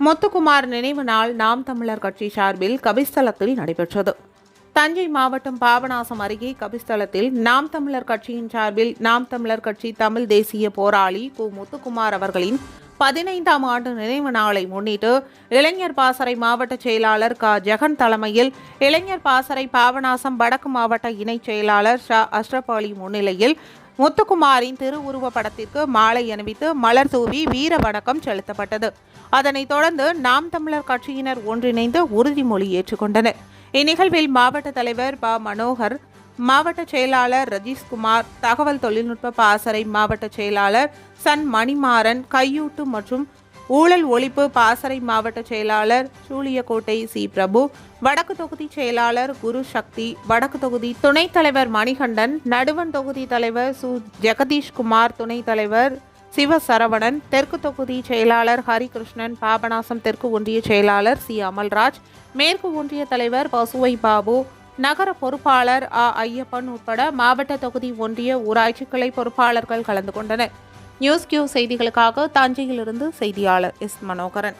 முத்துக்குமார் நினைவு நாள் நாம் தமிழர் கட்சி சார்பில் கபிஸ்தலத்தில் நடைபெற்றது. தஞ்சை மாவட்டம் பாபநாசம் அருகே கபிஸ்தலத்தில் நாம் தமிழர் கட்சியின் சார்பில் நாம் தமிழர் கட்சி தமிழ் தேசிய போராளி கு. முத்துக்குமார் அவர்களின் பதினைந்தாம் ஆண்டு நினைவு நாளை முன்னிட்டு இளைஞர் பாசறை மாவட்ட செயலாளர் க. ஜெகன் தலைமையில் இளைஞர் பாசறை பாபநாசம் வடக்கு மாவட்ட இணைச் செயலாளர் ஷா அஷ்ரப் அலி முன்னிலையில் முத்துக்குமாரின் திருவுருவ படத்திற்கு மாலை அணிவித்து மலர் தூவி வீர வணக்கம் செலுத்தப்பட்டது. அதனைத் தொடர்ந்து நாம் தமிழர் கட்சியினர் ஒன்றிணைந்து உறுதிமொழி ஏற்றுக்கொண்டனர். இந்நிகழ்வில் மாவட்ட தலைவர் ப. மனோகர் மாவட்ட செயலாளர் ரஜீஷ்குமார் தகவல் தொழில்நுட்ப பாசறை மாவட்ட செயலாளர் சன் மணிமாறன் கையூட்டு மற்றும் ஊழல் ஒழிப்பு பாசறை மாவட்ட செயலாளர் சூளியக்கோட்டை சி. பிரபு வடக்கு தொகுதி செயலாளர் குரு சக்தி வடக்கு தொகுதி துணைத் தலைவர் மணிகண்டன் நடுவன் தொகுதி தலைவர் சு. ஜெகதீஷ்குமார் துணைத் தலைவர் சிவ சரவணன் தெற்கு தொகுதி செயலாளர் ஹரிகிருஷ்ணன் பாபநாசம் தெற்கு ஒன்றிய செயலாளர் சி. அமல்ராஜ் மேற்கு ஒன்றிய தலைவர் பசுவை பாபு நகர பொறுப்பாளர் ஆ. ஐயப்பன் உட்பட மாவட்ட தொகுதி ஒன்றிய ஊராட்சி கிளை பொறுப்பாளர்கள் கலந்து கொண்டனர். நியூஸ் கியூ செய்திகளுக்காக தஞ்சையிலிருந்து செய்தியாளர் எஸ். மனோகரன்.